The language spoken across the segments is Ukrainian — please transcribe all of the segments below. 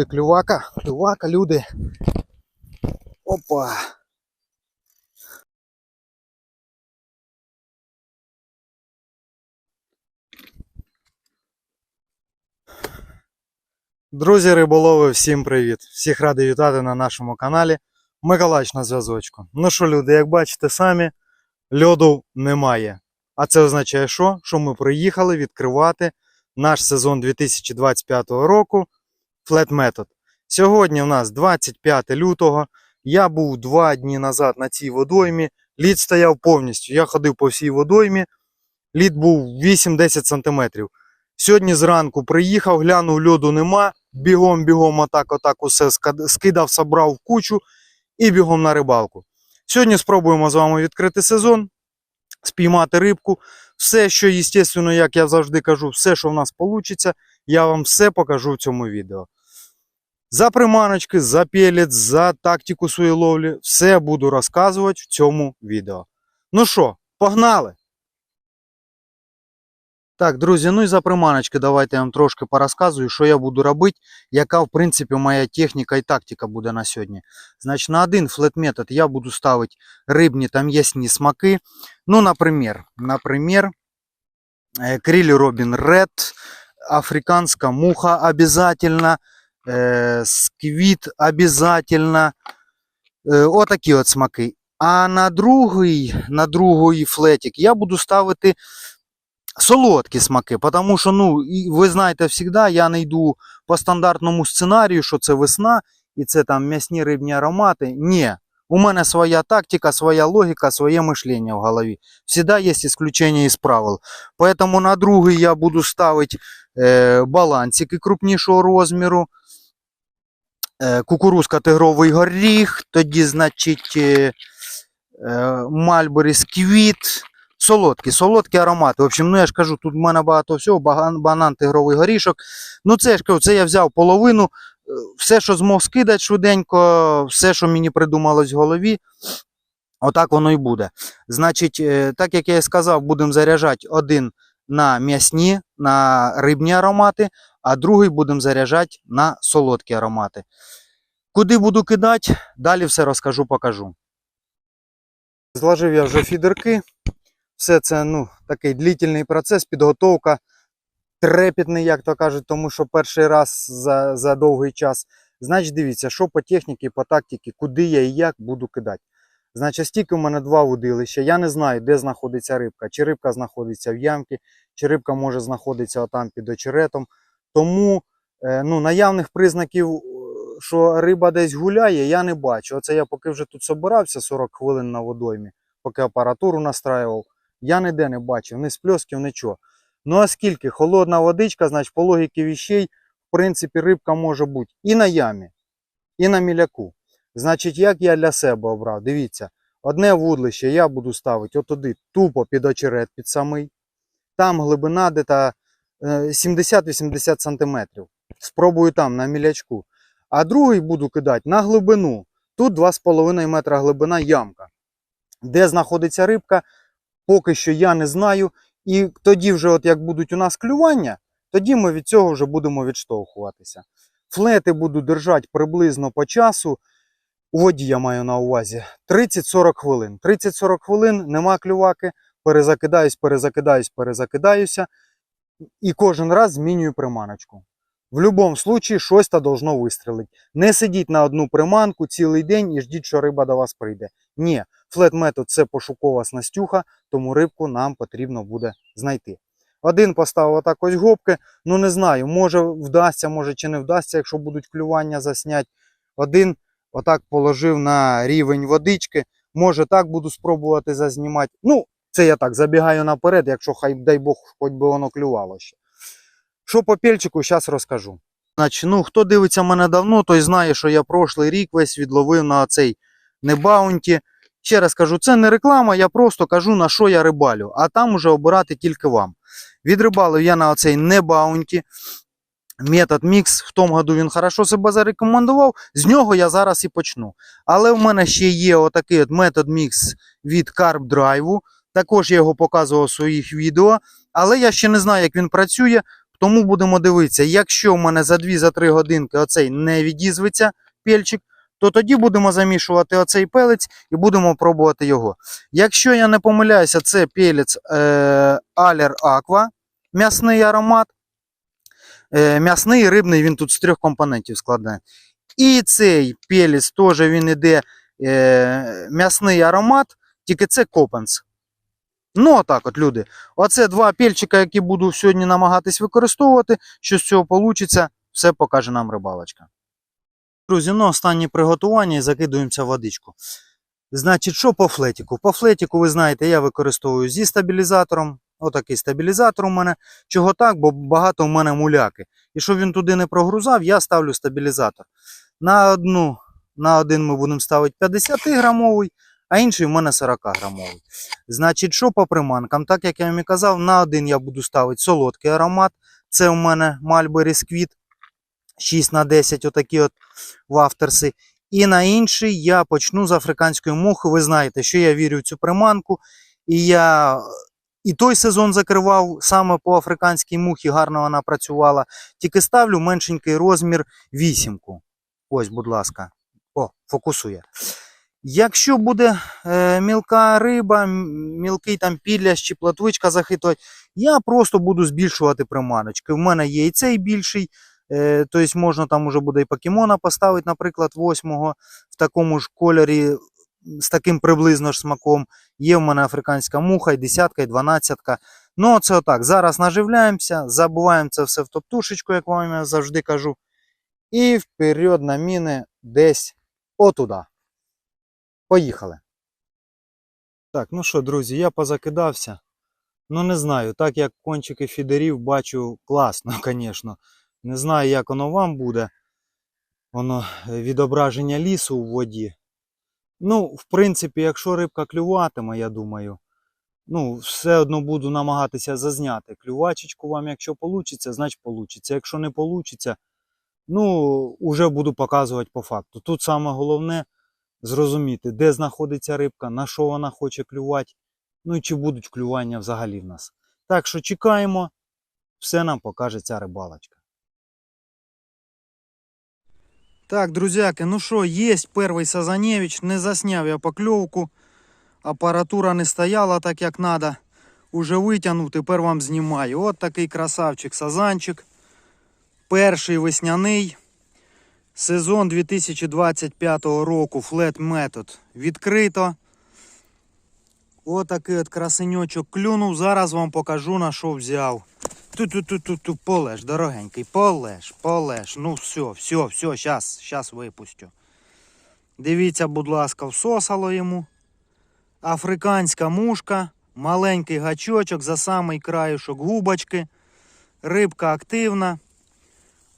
Люди, клювака, клювака, люди. Опа. Друзі риболови, всім привіт! Всіх радий вітати на нашому каналі. Миколаївич на зв'язочку. Ну що, люди, як бачите самі, льоду немає. А це означає, що? Що ми приїхали відкривати наш сезон 2025 року Flat Method. Сьогодні у нас 25 лютого. Я був два дні назад на цій водоймі. Лід стояв повністю. Я ходив по всій водоймі. Лід був 8-10 см. Сьогодні зранку приїхав, глянув, льоду нема. Бігом, бігом, отак, отак усе скидав, собрав в кучу і бігом на рибалку. Сьогодні спробуємо з вами відкрити сезон, спіймати рибку. Все, що, звісно, як я завжди кажу, все, що в нас вийде, я вам все покажу в цьому відео. За приманочки, за пелець, за тактику своєї ловлі, все буду розказувати в цьому відео. Ну що, погнали! Так, друзі, ну і за приманочки давайте я вам трошки порозказую, що я буду робити, яка, в принципі, моя техніка і тактика буде на сьогодні. Значить, на один флет метод я буду ставити рибні та м'ясні смаки. Ну, наприклад, наприклад, э, крилі Робін Ред, африканська муха обязательно, э, сквіт обязательно. Э, Отакі от смаки. А на другий, на другий флетик я буду ставити солодкі смаки, тому що, ну, і ви знаєте, завжди я не йду по стандартному сценарію, що це весна і це там м'ясні рибні аромати. Ні. У мене своя тактика, своя логіка, своє мишлення в голові. Всегда є исключення із правил. Поэтому на другий я буду ставити е, балансики крупнішого розміру. Е, кукурузка тигровий горіх, тоді, значить, е, е, Мальбері сквіт. Солодкі, солодкі аромати. В общем, ну я ж кажу, тут в мене багато всього, банан, тигровий горішок. Ну, це ж це я взяв половину. Все, що змог скидати швиденько, все, що мені придумалось в голові, отак воно і буде. Значить, так як я і сказав, будемо заряджати один на м'ясні, на рибні аромати, а другий будемо заряджати на солодкі аромати. Куди буду кидати, далі все розкажу, покажу. Зложив я вже фідерки. Все це ну, такий длительний процес, підготовка, трепетний, як то кажуть, тому що перший раз за, за довгий час. Значить, дивіться, що по техніці, по тактиці, куди я і як буду кидати. Значить, стільки у мене два водилища. Я не знаю, де знаходиться рибка. Чи рибка знаходиться в ямці, чи рибка може знаходитися отам під очеретом. Тому е, ну, наявних признаків, е, що риба десь гуляє, я не бачу. Оце я поки вже тут собирався 40 хвилин на водоймі, поки апаратуру настраював. Я ніде не бачив, ні спльосків, нічого. Ну а скільки? Холодна водичка, значить, по логіки віщей, в принципі, рибка може бути і на ямі, і на міляку. Значить, як я для себе обрав? Дивіться, одне вудлище я буду ставити отуди, тупо під очерет, під самий. Там глибина десь 70-80 см. Спробую там на мілячку. А другий буду кидати на глибину. Тут 2,5 метра глибина ямка. Де знаходиться рибка, поки що я не знаю. І тоді, вже, от як будуть у нас клювання, тоді ми від цього вже будемо відштовхуватися. Флети буду держати приблизно по часу. У воді я маю на увазі 30-40 хвилин. 30-40 хвилин, нема клюваки, перезакидаюсь, перезакидаюсь, перезакидаюся. І кожен раз змінюю приманочку. В будь-якому випадку щось та должно вистрілити. Не сидіть на одну приманку цілий день і ждіть, що риба до вас прийде. Ні, флет метод це пошукова снастюха, тому рибку нам потрібно буде знайти. Один поставив отак ось гопки, ну не знаю, може вдасться, може чи не вдасться, якщо будуть клювання засняти. Один отак положив на рівень водички, може так буду спробувати зазнімати. Ну, це я так забігаю наперед, якщо хай, дай Бог, хоч би воно клювало ще. Що по пельчику, зараз розкажу. Значить, ну, хто дивиться мене давно, той знає, що я прошлий рік весь відловив на цей небаунті. Ще раз кажу, це не реклама, я просто кажу, на що я рибалю, а там уже обирати тільки вам. Відрибалив я на оцей небаунті. Метод мікс в тому году він хорошо себе зарекомендував. З нього я зараз і почну. Але в мене ще є отакий от метод мікс від Carp Drive. Також я його показував у своїх відео. Але я ще не знаю, як він працює, Тому будемо дивитися, якщо в мене за 2-3 годинки оцей не відізветься пельчик, то тоді будемо замішувати оцей пелець і будемо пробувати його. Якщо я не помиляюся, це пелець е, Алер Аква, м'ясний аромат. Е, м'ясний і рибний він тут з трьох компонентів складає. І цей пелець теж він іде е, м'ясний аромат, тільки це копанс. Ну, отак от, люди. Оце два пельчика, які буду сьогодні намагатись використовувати. Що з цього вийде, все покаже нам рибалочка. Друзі, ну останнє приготування і закидуємося в водичку. Значить, що по флетіку? По флетіку, ви знаєте, я використовую зі стабілізатором. Отакий стабілізатор у мене. Чого так? Бо багато у мене муляки. І щоб він туди не прогрузав, я ставлю стабілізатор. На одну, на один ми будемо ставити 50 грамовий, а інший у мене 40 грамовий. Значить, що по приманкам? Так як я вам і казав, на один я буду ставити солодкий аромат. Це у мене Mulberry Squid 6 на 10 отакі от вафтерси. І на інший я почну з африканської мухи. Ви знаєте, що я вірю в цю приманку. І я і той сезон закривав саме по африканській мухі, гарно вона працювала. Тільки ставлю меншенький розмір вісімку. Ось, будь ласка. О, фокусує. Якщо буде е, мілка риба, мілкий там підлящ чи платвичка захитувати, я просто буду збільшувати приманочки. В мене є і цей більший, е, тобто можна там уже буде і покемона поставити, наприклад, восьмого в такому ж кольорі, з таким приблизно ж смаком. Є в мене африканська муха, і десятка, і дванадцятка. Ну, це отак. Зараз наживляємося, забуваємо це все в топтушечку, як вам я завжди кажу. І вперед на міни десь отуда. Поїхали. Так, ну що, друзі, я позакидався. Ну, не знаю, так як кончики фідерів бачу класно, звісно. Не знаю, як воно вам буде. Воно е, відображення лісу у воді. Ну, в принципі, якщо рибка клюватиме, я думаю, ну, все одно буду намагатися зазняти. Клювачечку вам, якщо вийде, значить вийде. Якщо не вийде, ну, уже буду показувати по факту. Тут саме головне зрозуміти, де знаходиться рибка, на що вона хоче клювати, ну і чи будуть клювання взагалі в нас. Так що чекаємо, все нам покаже ця рибалочка. Так, друзяки, ну що, є перший Сазаневич, не засняв я покльовку. Апаратура не стояла так, як треба. Уже витягнув, тепер вам знімаю. От такий красавчик сазанчик. Перший весняний. Сезон 2025 року Flat Method відкрито. Отакий от красеньочок клюнув. Зараз вам покажу на що взяв. Ту-ту-ту-ту-ту, полеж, дорогенький, полеж, полеж. Ну все, все, все, щас, щас випустю. Дивіться, будь ласка, всосало йому. Африканська мушка, маленький гачочок за самий краюшок губочки. Рибка активна.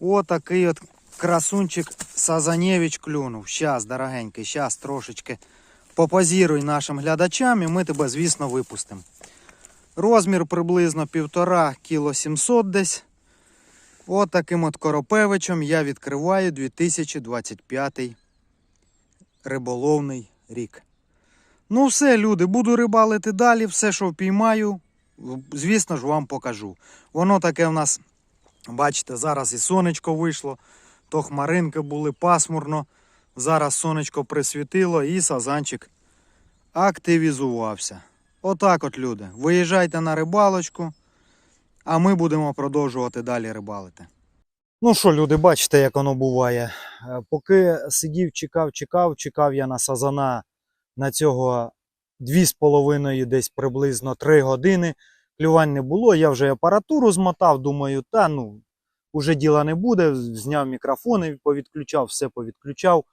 Отакий от красунчик Сазанєвич клюнув. Щас, дорогенький, щас трошечки попозіруй нашим глядачам і ми тебе, звісно, випустимо. Розмір приблизно 1,5 кіло 700 десь. От таким от коропевичем я відкриваю 2025 риболовний рік. Ну все, люди, буду рибалити далі. Все, що впіймаю, звісно ж, вам покажу. Воно таке в нас, бачите, зараз і сонечко вийшло, то хмаринки були пасмурно. Зараз сонечко присвітило і сазанчик активізувався. Отак от, люди. Виїжджайте на рибалочку, а ми будемо продовжувати далі рибалити. Ну що, люди, бачите, як воно буває. Е, Поки сидів, чекав, чекав, чекав я на сазана на цього 2,5 десь приблизно 3 години. Клювань не було. Я вже апаратуру змотав, думаю, та ну, уже діла не буде. Зняв мікрофони, повідключав, все повідключав.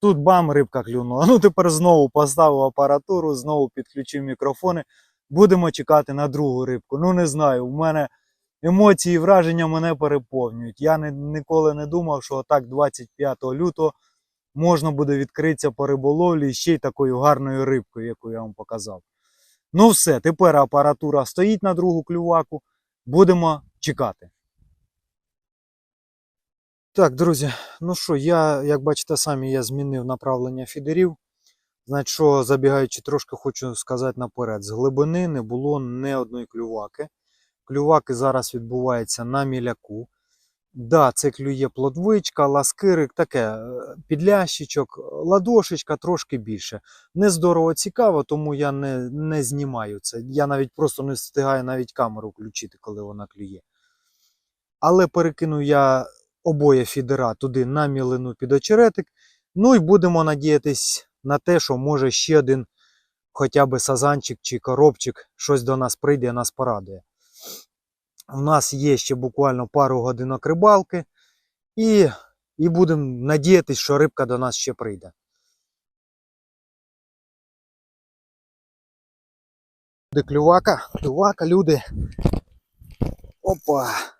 Тут бам, рибка клюнула. Ну тепер знову поставив апаратуру, знову підключив мікрофони. Будемо чекати на другу рибку. Ну не знаю, у мене емоції і враження мене переповнюють. Я не, ніколи не думав, що отак 25 лютого можна буде відкритися по риболовлі ще й такою гарною рибкою, яку я вам показав. Ну все, тепер апаратура стоїть на другу клюваку. Будемо чекати. Так, друзі, ну що, я, як бачите самі, я змінив направлення фідерів. Значить, що забігаючи трошки, хочу сказати наперед. З глибини не було ні одної клюваки. клюваки зараз відбуваються на міляку. Да, це клює плотвичка, ласкирик, таке е, підлящичок, ладошечка трошки більше. Не здорово цікаво, тому я не, не знімаю це. Я навіть просто не встигаю навіть камеру включити, коли вона клює. Але перекину я обоє фідера туди на мілину під очеретик. Ну і будемо надіятись на те, що може ще один хоча б сазанчик чи коробчик щось до нас прийде, нас порадує. У нас є ще буквально пару годинок рибалки, і, і будемо надіятись, що рибка до нас ще прийде. Клювака, клювака, люди. Опа.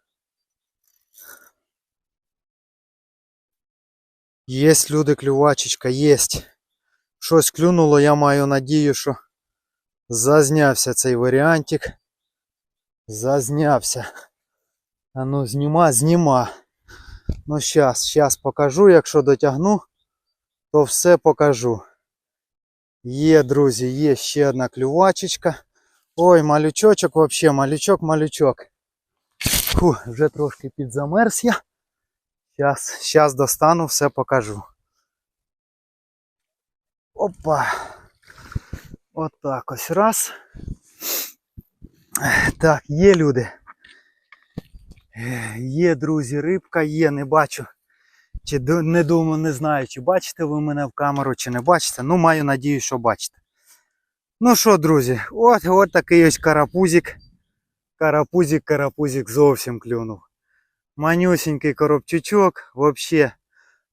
Єсть, люди, клювачечка, єсть. Щось клюнуло, я маю надію, що зазнявся цей варіантик. Зазнявся. А ну, зніма, зніма. Ну, щас, щас покажу. Якщо дотягну, то все покажу. Є, друзі, є ще одна клювачечка. Ой, малючочок вообще, малючок, малючок. Фу, вже трошки підзамерз я. Щас, щас достану, все покажу. Опа. Отак ось раз. Так, є люди. Є, друзі, рибка є, не бачу. Чи не думаю, не знаю, чи бачите ви мене в камеру, чи не бачите. Ну, маю надію, що бачите. Ну що, друзі, от, от такий ось карапузик. Карапузик, карапузик зовсім клюнув. Манюсенький коробчучок, взагалі.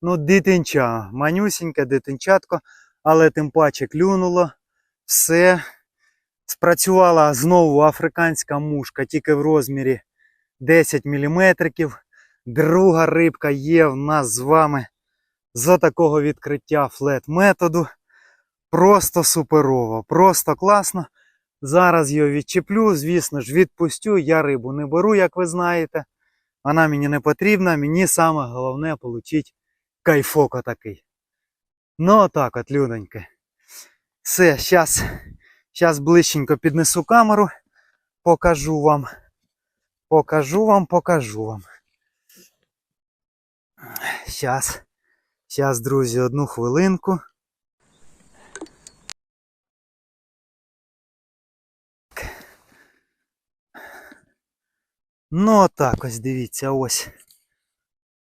Ну, дитинча, манюсеньке дитинчатко, але тим паче клюнуло. Все. Спрацювала знову африканська мушка, тільки в розмірі 10 мм. Друга рибка є в нас з вами з такого відкриття флет методу. Просто суперово, просто класно. Зараз його відчеплю, звісно ж, відпустю. Я рибу не беру, як ви знаєте. Вона мені не потрібна. Мені саме головне отримати кайфоко такий. Ну, отак от, людоньки. Все, зараз Зараз ближченько піднесу камеру, покажу вам. Покажу вам, покажу вам. Зараз, зараз, друзі, одну хвилинку. Ну, отак ось дивіться, ось.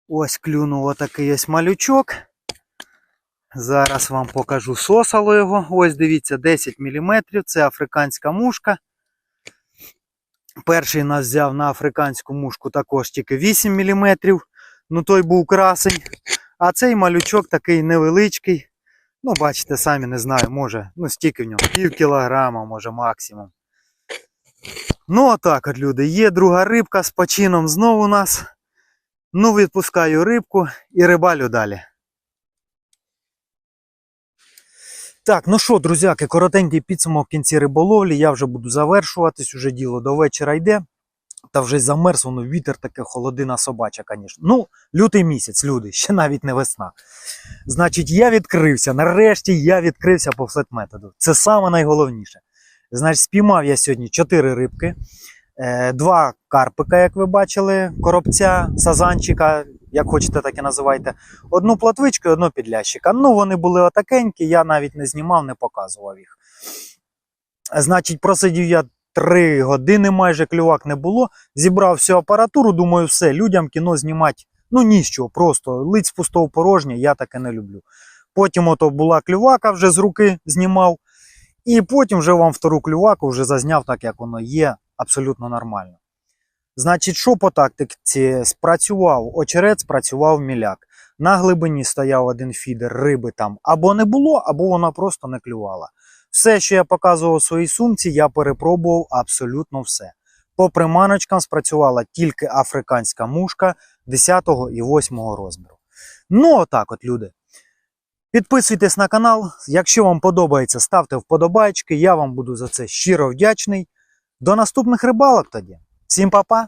Ось клюнув отакий ось малючок. Зараз вам покажу сосало його. Ось дивіться, 10 мм. Це африканська мушка. Перший нас взяв на африканську мушку також тільки 8 мм. Ну той був красень. А цей малючок такий невеличкий. Ну, бачите, самі не знаю, може, ну стільки в нього, пів кілограма, може максимум. Ну, отак от, люди. Є друга рибка з почином знову у нас. Ну, відпускаю рибку і рибалю далі. Так, ну що, друзяки, коротенький підсумок в кінці риболовлі. Я вже буду завершуватись, уже діло до вечора йде. Та вже замерз, воно вітер таке, холодина собача, звісно. Ну, лютий місяць, люди, ще навіть не весна. Значить, я відкрився. Нарешті я відкрився по флет-методу. Це найголовніше. Значить, спіймав я сьогодні 4 рибки, е, два карпика, як ви бачили, коробця, сазанчика, як хочете, так і називайте. Одну платвичку і одну підлящика. Ну, вони були отакенькі, я навіть не знімав, не показував їх. Значить, просидів я 3 години, майже клювак не було. Зібрав всю апаратуру, думаю, все, людям кіно знімати. Ну, ніщо, просто лиць пустого порожнє, я таке не люблю. Потім ото була клювака, вже з руки знімав. І потім вже вам втору клюваку вже зазняв так, як воно є, абсолютно нормально. Значить, що по тактиці? Спрацював очерет, спрацював міляк. На глибині стояв один фідер, риби там або не було, або вона просто не клювала. Все, що я показував у своїй сумці, я перепробував абсолютно все. По приманочкам спрацювала тільки африканська мушка 10 і 8 розміру. Ну, отак от, люди. Підписуйтесь на канал. Якщо вам подобається, ставте вподобайки. Я вам буду за це щиро вдячний. До наступних рибалок тоді. Всім па-па!